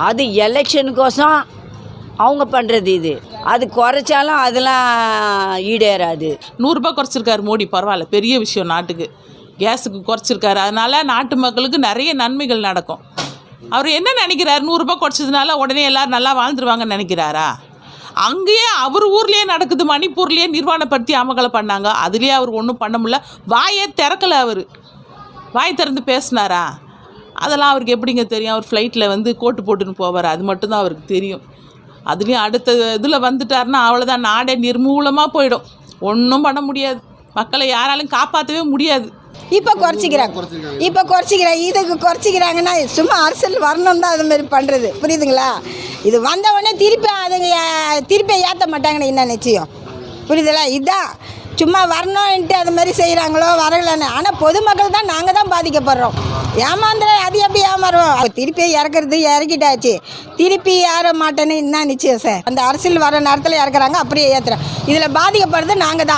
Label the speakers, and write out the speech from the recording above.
Speaker 1: அது எலெக்ஷன் கோசம் அவங்க பண்ணுறது இது. அது குறைச்சாலும் அதெல்லாம் ஈடேறாது.
Speaker 2: நூறுரூபா குறைச்சிருக்காரு மோடி பரவாயில்ல. பெரிய விஷயம் நாட்டுக்கு. கேஸுக்கு குறைச்சிருக்காரு. அதனால் நாட்டு மக்களுக்கு நிறைய நன்மைகள் நடக்கும். அவர் என்ன நினைக்கிறார்? நூறுரூபா குறைச்சதுனால உடனே எல்லாரும் நல்லா வாழ்ந்துருவாங்கன்னு நினைக்கிறாரா? அங்கேயே அவர் ஊர்லேயே நடக்குது மணிப்பூர்லேயே நிர்வாணப்படுத்தி அமகலை பண்ணாங்க. அதுலேயே அவர் ஒன்றும் பண்ண முடியல. வாயே திறக்கல அவர். வாய் திறந்து பேசினாரா? அதெல்லாம் அவருக்கு எப்படிங்க தெரியும்? அவர் ஃப்ளைட்டில் வந்து கோட்டு போட்டுன்னு போவார். அது மட்டும்தான் அவருக்கு தெரியும். அதுலேயும் அடுத்த இதில் வந்துட்டாருன்னா அவ்வளோதான் நாடே நிர்மூலமாக போயிடும். ஒன்றும் பண்ண முடியாது. மக்களை யாராலும் காப்பாற்றவே முடியாது.
Speaker 3: இப்போ குறைச்சிக்கிறாங்க. இப்போ குறைச்சிக்கிறாங்க. இதுக்கு குறைச்சிக்கிறாங்கன்னா சும்மா அரசியல் வரணும் தான் அது மாதிரி பண்ணுறது புரியுதுங்களா? இது வந்த உடனே திருப்பி அதுங்க திருப்பி ஏற்ற மாட்டாங்கன்னு என்ன நிச்சயம்? புரியுதுங்களா இதுதான் சும்மா வரணும்ன்ட்டு அது மாதிரி செய்கிறாங்களோ வரலன்னு. ஆனால் பொதுமக்கள் தான் நாங்கள் தான் பாதிக்கப்படுறோம். ஏமாந்துற அது எப்படி ஏமாறுவோம்? திருப்பி இறக்குறது இறக்கிட்டாச்சு. திருப்பி ஏற மாட்டேன்னு என்ன நிச்சயம் சார்? அந்த அரசியல் வர நேரத்தில் இறக்குறாங்க அப்படியே ஏற்றுறோம் இதில் பாதிக்கப்படுறது நாங்கள் தான்